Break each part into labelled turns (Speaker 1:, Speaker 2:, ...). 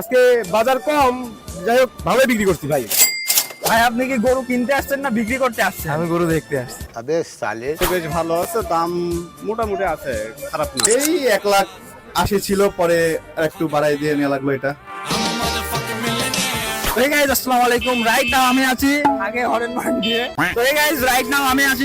Speaker 1: আজকে বাজার কম যাই হোক ভালোই বিক্রি করছি ভাই।
Speaker 2: ভাই আপনি কি গরু কিনতে আসছেন না বিক্রি করতে আসছেন?
Speaker 1: আমি গরু দেখতে আসছি।
Speaker 3: আবে সালে
Speaker 4: বেশ ভালো আছে দাম মোটামুটি আছে খারাপ না।
Speaker 5: এই এক লাখ আশি ছিল পরে একটু বাড়াই দিয়ে নেওয়া লাগল এটা।
Speaker 2: গাইজ আলাইকুম। রাইট আমি আছি আগে গাইজ রাইট আমি আছি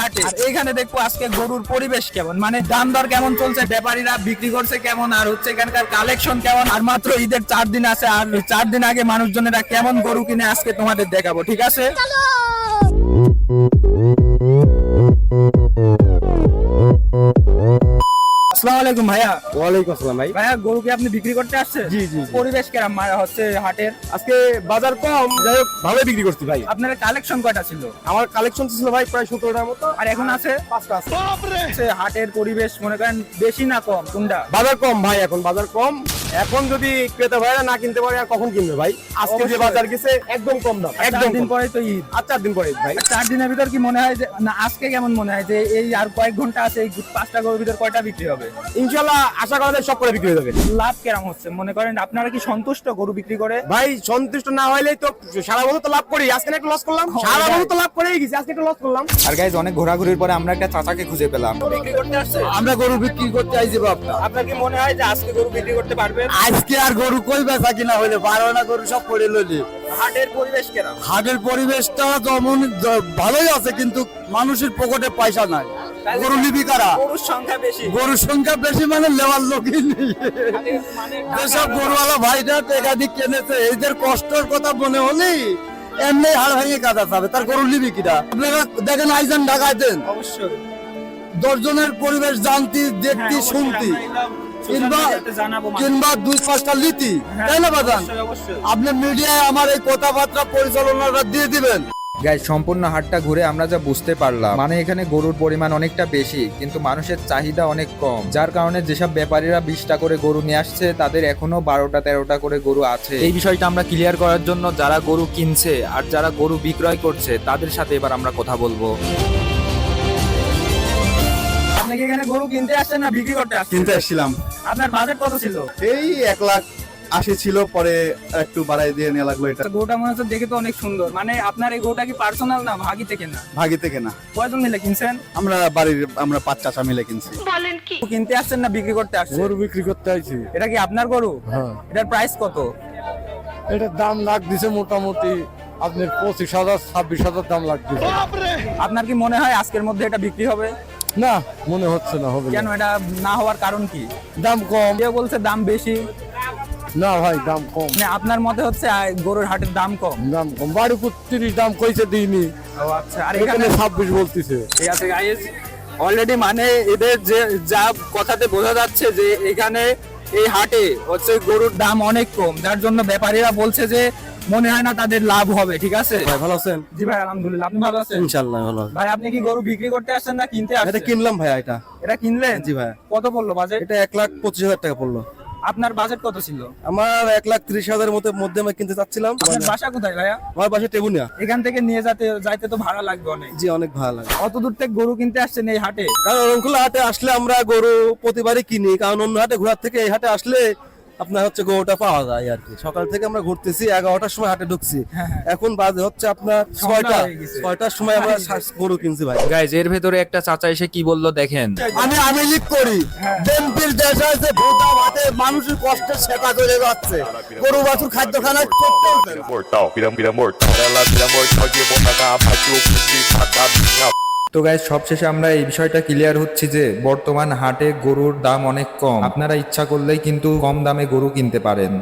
Speaker 2: হাটে। এখানে দেখব আজকে গরুর পরিবেশ কেমন। মানে দর কেমন চলছে, ব্যাপারীরা বিক্রি করছে কেমন, আর হচ্ছে এখানকার কালেকশন কেমন। আর মাত্র ঈদের চার দিন আছে, আর চার দিন আগে মানুষজনেরা কেমন গরু কিনে আজকে তোমাদের দেখাবো, ঠিক আছে? আসসালামু আলাইকুম ভাইয়া।
Speaker 1: ওয়ালাইকুম আসসালাম ভাই।
Speaker 2: ভাইয়া গরু কি আপনি বিক্রি করতে আসছেন?
Speaker 1: জি, জি।
Speaker 2: পরিবেশ কেরাম হচ্ছে হাটের?
Speaker 1: আজকে বাজার কম। যাই হোক ভালোই বিক্রি করছি ভাই।
Speaker 2: আপনার কালেকশন কয়টা ছিল?
Speaker 1: আমার কালেকশন ছিল ভাই প্রায় সতেরোটার মতো।
Speaker 2: আর এখন আছে?
Speaker 1: পাঁচটা আছে।
Speaker 2: হাটের পরিবেশ মনে করেন বেশি না কম? কোনটা?
Speaker 1: বাজার কম ভাই এখন বাজার কম। এখন যদি ক্রেতা ভাইরা না কিনতে পারে আর কখন কিনবে ভাই? আজকে যে বাজার গেছে একদম কম দাম।
Speaker 2: একদম দিন পরে তো ঈদ।
Speaker 1: আর চার দিন পরে ভাই।
Speaker 2: চার দিনের ভিতর কি মনে হয় যে না আজকে কেমন মনে হয় যে এই আর কয়েক ঘণ্টা আছে এই পাঁচটা গরুর ভিতর কয়টা বিক্রি হবে?
Speaker 1: ইনশাল্লাহ আশা করা যায় সব করে বিক্রি হয়ে যাবে।
Speaker 2: লাভ কেরাম হচ্ছে? মনে করেন আপনারা কি সন্তুষ্ট গরু বিক্রি করে?
Speaker 1: ভাই সন্তুষ্ট না হইলেই তো সারা বছর তো লাভ করি। আজকে না একটু লস করলাম? সারা বছর তো লাভ করেই গেছি। আজকে একটু লস করলাম।
Speaker 6: আর গাইজ অনেক ঘোরাঘুরির পরে আমরা একটা চাচাকে খুঁজে পেলাম।
Speaker 2: বিক্রি করতে
Speaker 6: আমরা গরু বিক্রি করতে আইছি বাপটা।
Speaker 2: আপনার কি মনে হয় যে আজকে গরু বিক্রি করতে পারবেন
Speaker 6: আজকে আর গরু কই বেচা কিনা হইলে? বারো না গরু সব পড়ে লইলি।
Speaker 2: হাটের পরিবেশ কেরাম
Speaker 6: হাটের পরিবেশটা যেমন ভালোই আছে কিন্তু মানুষের পকেটে পয়সা নাই। গরু নিবি কারা?
Speaker 2: গরুর সংখ্যা বেশি।
Speaker 6: গরুর সংখ্যা বেশি মানে লেওয়ার লোকই নেই।
Speaker 2: মানে
Speaker 6: যেসব গরুওয়ালা ভাইরা একাধিক কিনেছে এদের কষ্টের কথা মনে হলেই এমনি হাড় ভেঙে কাদা যাবে তার গরু নিবি কিনা আপনারা দেখেন আইজান ঢাকায় দেন।
Speaker 2: অবশ্যই।
Speaker 6: দশজনের পরিবেশ জানতি দেখতি
Speaker 2: হ্যাঁ,
Speaker 6: শুনতি। কিংবা
Speaker 2: মানুষকে।
Speaker 6: কিংবা দুই পাঁচটা লিতি
Speaker 2: হ্যাঁ,
Speaker 6: তাই না
Speaker 2: অবশ্যই।
Speaker 6: আপনি মিডিয়ায় আমার এই কথাবার্তা পরিচালনাটা দিয়ে দিবেন।
Speaker 7: সম্পূর্ণ হাটটা ঘুরে আমরা যা বুঝতে পারলাম মানে এখানে গরুর পরিমাণ অনেকটা বেশি কিন্তু মানুষের চাহিদা অনেক কম। যার কারণে যেসব ব্যাপারীরা বিশটা করে গরু নিয়ে আসছে তাদের এখনও বারোটা তেরোটা করে গরু আছে। এই বিষয়টা আমরা ক্লিয়ার করার জন্য যারা গরু কিনছে আর যারা গরু বিক্রয় করছে তাদের সাথে এবার আমরা কথা বলব।
Speaker 2: এখানে গরু কিনতে আসছেন না বিক্রি করতে আসছেন?
Speaker 5: কিনতে আসছিলাম।
Speaker 2: আপনার বাজেট কত ছিল?
Speaker 5: এই এক লাখ আশি ছিল পরে একটু বাড়াই দিয়ে নেওয়া লাগল এটা।
Speaker 2: তো গরুটা মনে হচ্ছে দেখে তো অনেক সুন্দর। মানে আপনার এই গরুটা কি পার্সোনাল না ভাগি থেকে না?
Speaker 5: ভাগি থেকে না।
Speaker 2: কয়জন মিলে কিনছেন?
Speaker 5: আমরা বাড়ির আমরা পাঁচ চাচা মিলে কিনছি।
Speaker 2: গরু কিনতে আসছেন না বিক্রি করতে আসছেন?
Speaker 1: গরু বিক্রি করতে আইছি।
Speaker 2: এটা কি আপনার গরু?
Speaker 1: হ্যাঁ।
Speaker 2: এটার প্রাইস কত?
Speaker 1: এটার দাম লাগ দিছে মোটামুটি আপনার পঁচিশ হাজার ছাব্বিশ হাজার দাম লাগতেছে।
Speaker 2: আপনার কি মনে হয় আজকের মধ্যে এটা বিক্রি হবে?
Speaker 1: না মনে হচ্ছে না হবে
Speaker 2: কেন এটা না হওয়ার কারণ কি?
Speaker 1: দাম কম।
Speaker 2: কেউ বলছে দাম বেশি।
Speaker 1: না ভাই দাম কম।
Speaker 2: মানে আপনার মতে হচ্ছে গরুর হাটের দাম কম?
Speaker 1: দাম কম। বাড়ি তিরিশ দাম কইছে দিইনি।
Speaker 2: ও আচ্ছা আর
Speaker 1: এখানে ছাব্বিশ বলতেছে।
Speaker 2: ঠিক আছে গাইস অলরেডি মানে এদের যে যা কথাতে বোঝা যাচ্ছে যে এখানে এই হাটে হচ্ছে গরুর দাম অনেক কম। যার জন্য ব্যাপারীরা বলছে যে মনে হয় না তাদের লাভ হবে ঠিক আছে?
Speaker 1: ভাই ভালো আছেন?
Speaker 2: জি ভাই আলহামদুলিল্লাহ আপনি ভালো আছেন?
Speaker 1: ইনশাল্লাহ ভালো
Speaker 2: ভাই আপনি কি গরু বিক্রি করতে আসছেন না কিনতে
Speaker 1: এটা কিনলাম ভাই এটা।
Speaker 2: এটা কিনলেন?
Speaker 1: জি ভাই
Speaker 2: কত পড়ল বাজেট
Speaker 1: এটা এক লাখ পঁচিশ হাজার টাকা পড়ল।
Speaker 2: আপনার বাজেট কত ছিল?
Speaker 1: আমার এক লাখ ত্রিশ হাজারের মধ্যে মধ্যে আমি কিনতে চাচ্ছিলাম।
Speaker 2: আপনার বাসা কোথায় ভাইয়া?
Speaker 1: আমার বাসা টেবুনিয়া।
Speaker 2: এখান থেকে নিয়ে যেতে যাইতে তো ভাড়া লাগবে অনেক।
Speaker 1: জি অনেক ভালো লাগে
Speaker 2: কত দূর থেকে গরু কিনতে আসছেন এই হাটে?
Speaker 1: কারণ অরণখোলা হাটে আসলে আমরা গরু প্রতিবারই কিনি কারণ অন্য হাটে ঘোরার থেকে এই হাটে আসলে আপনার হচ্ছে গরুটা পাওয়া যায় আর কি সকাল থেকে আমরা ঘুরতেছি এগারোটার সময় হাটে ঢুকছি এখন বাজে হচ্ছে আপনার ছয়টা ছয়টার সময় আমরা গরু কিনছি ভাই
Speaker 7: গাইজ এর ভেতরে একটা চাচা এসে কি বলল দেখেন
Speaker 6: আমি আমি লিখ করি বিএনপির দেশ আছে ভোটা ভাতে মানুষের কষ্টের শেখা চলে যাচ্ছে গরু বাছুর খাদ্য খানা করতেও
Speaker 7: তো গাইজ সবশেষে আমরা এই বিষয়টা ক্লিয়ার হচ্ছি যে বর্তমান হাটে গরুর দাম অনেক কম। আপনারা ইচ্ছা করলেই কিন্তু কম দামে গরু কিনতে পারেন।